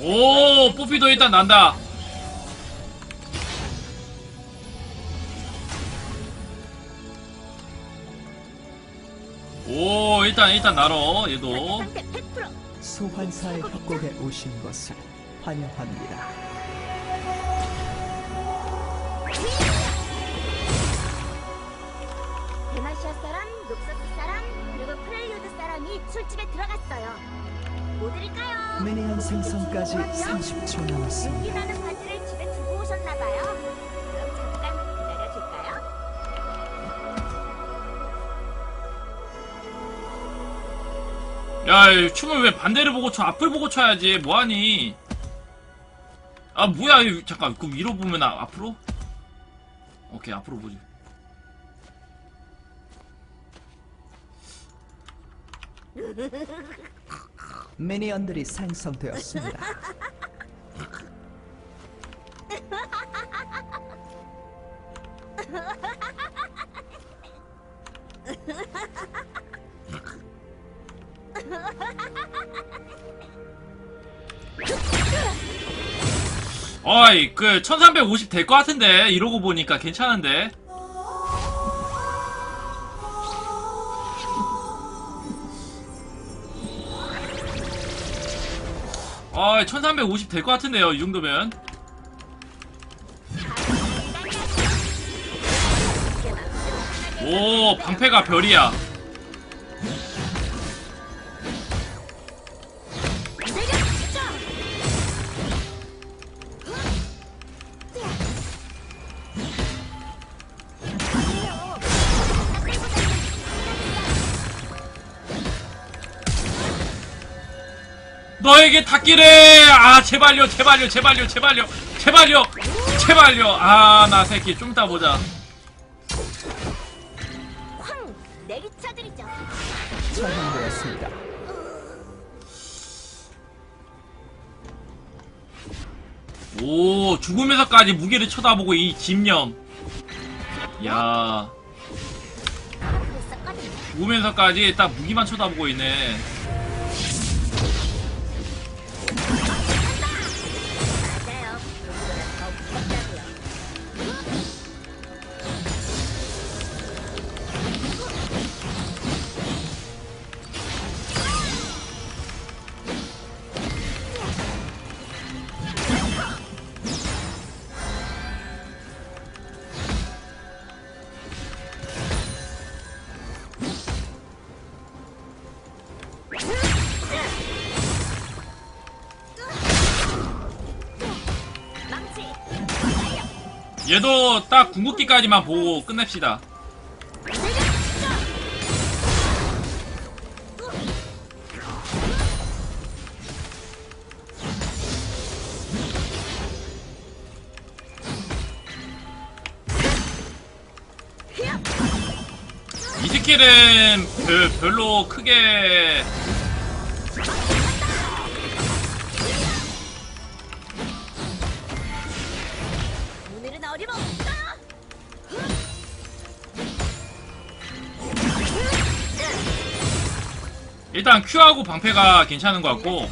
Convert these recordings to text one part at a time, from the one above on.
오 뽀삐도 일단 난다. 오 일단 일단 날어 얘도. 상태 100% 소환사의 협곡에 오신 것을 환영합니다. 데마시아 사람, 녹서스 사람, 그리고 프렐류드 사람이 술집에 들어갔어요. 뭐 드릴까요? 미니언 생성까지 30초 윤기 남았습니다. 나는 바지를 집에 두고 오셨나봐요. 그럼 잠깐 기다려줄까요? 야, 이 춤을 왜 반대를 보고 춰? 앞을 보고 춰야지. 뭐하니? 아, 뭐야. 이- 잠깐, 그 위로 보면 아, 앞으로? 오케이, 앞으로 보지. 미니언들이 생성되었습니다. 어이, 그, 1350 될 것 같은데. 이러고 보니까 괜찮은데. 어이, 1350 될 것 같은데요. 이 정도면. 오, 방패가 별이야. 너에게 닿기를. 아 제발요 제발요 제발요 제발요. 제발요 제발요. 아 나 새끼 좀 이따 보자. 쾅! 내리쳐드리죠. 처형되었습니다. 오 죽으면서까지 무게를 쳐다보고 이 김령 야. 있었거든요. 죽으면서까지 딱 무기만 쳐다보고 있네 얘도 딱 궁극기까지만 보고 끝냅시다. 이 스킬은 별, 별로 크게 일단 Q하고 방패가 괜찮은 것 같고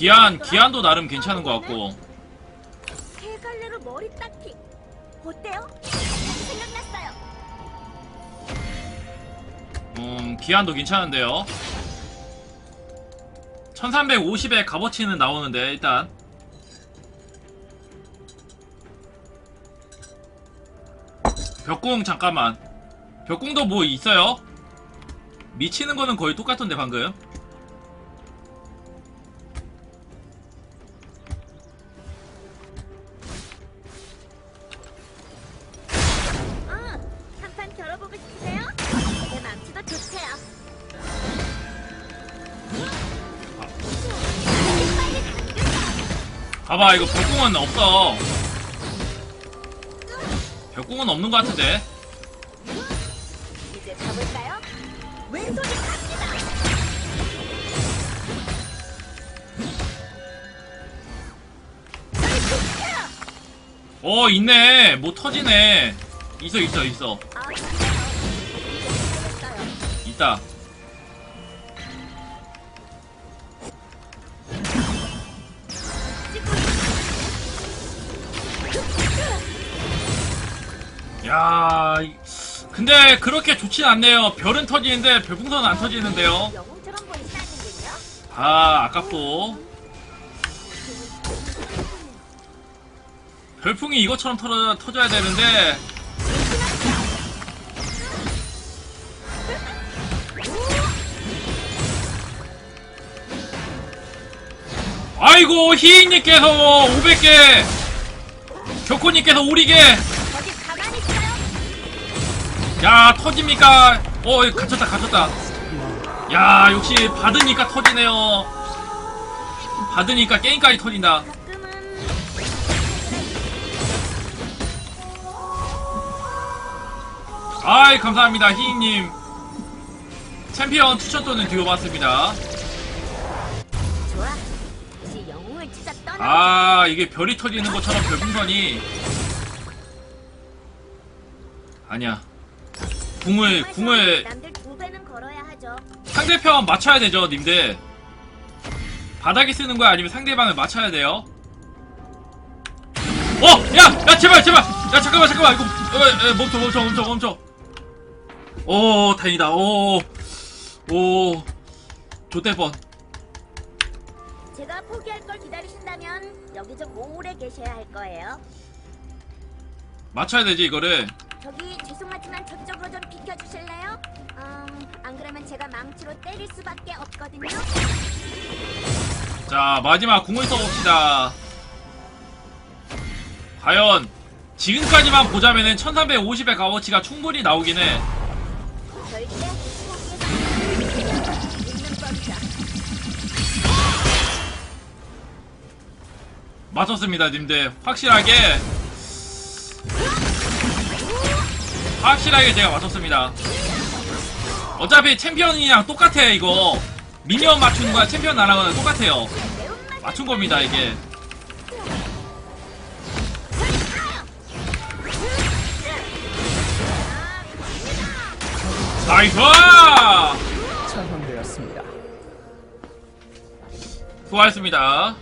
거야? 기한도 나름 괜찮은 것 같고 세 갈래로 머리 닦기 어때요? 생각났어요. 음, 기한도 괜찮은데요. 1350의 값어치는 나오는데, 일단. 벽궁, 잠깐만. 벽궁도 뭐 있어요? 미치는 거는 거의 똑같던데, 방금. 봐봐 이거 벽공은 없어. 벽공은 없는 것 같은데. 이제 가볼까요? 왼손이 갑니다. 어 있네. 뭐 터지네. 있어 있어 있어. 아, 있다. 야 이- 근데 그렇게 좋진 않네요 별은 터지는데 별풍선은 안 터지는데요. 아 아깝고 별풍이 이것처럼 터져, 터져야 되는데 아이고 희잉님께서 500개 교코님께서 오리게 어디 가만히 있어요. 야 터집니까? 어 이거 갇혔다 갇혔다. 야 역시 받으니까 터지네요. 받으니까 게임까지 터진다. 아이 감사합니다 희잉님. 챔피언 추천 또는 듀오 받습니다. 떠나. 아 이게 별이 터지는 것처럼 별풍선이. 아니야 궁을 궁을 남들 두 배는 걸어야 하죠. 상대편 맞춰야 되죠 님들 바닥에 쓰는 거야 아니면 상대방을 맞춰야 돼요 어! 야! 야 제발 제발! 야 잠깐만 잠깐만 이거 에, 에, 멈춰 멈춰 멈춰 멈춰 오 다행이다 오오 뻔 제가 포기할 걸 기다리신다면 여기 좀 오래 계셔야 할 거예요. 맞춰야 되지 이거를 저기 죄송하지만 저쪽 비켜주실래요? 음, 안 그러면 제가 망치로 때릴 수밖에 없거든요. 자 마지막 궁을 써봅시다 과연 지금까지만 보자면은 1350의 값어치가 충분히 나오긴 해 절대 포기해서 있는 법이다. 맞췄습니다 님들 확실하게 확실하게 제가 맞췄습니다. 어차피 챔피언이랑 똑같아 이거. 미니언 맞추는 거랑 챔피언 나랑은 똑같아요. 맞춘 겁니다 이게. 나이스! 처형되었습니다. 수고하셨습니다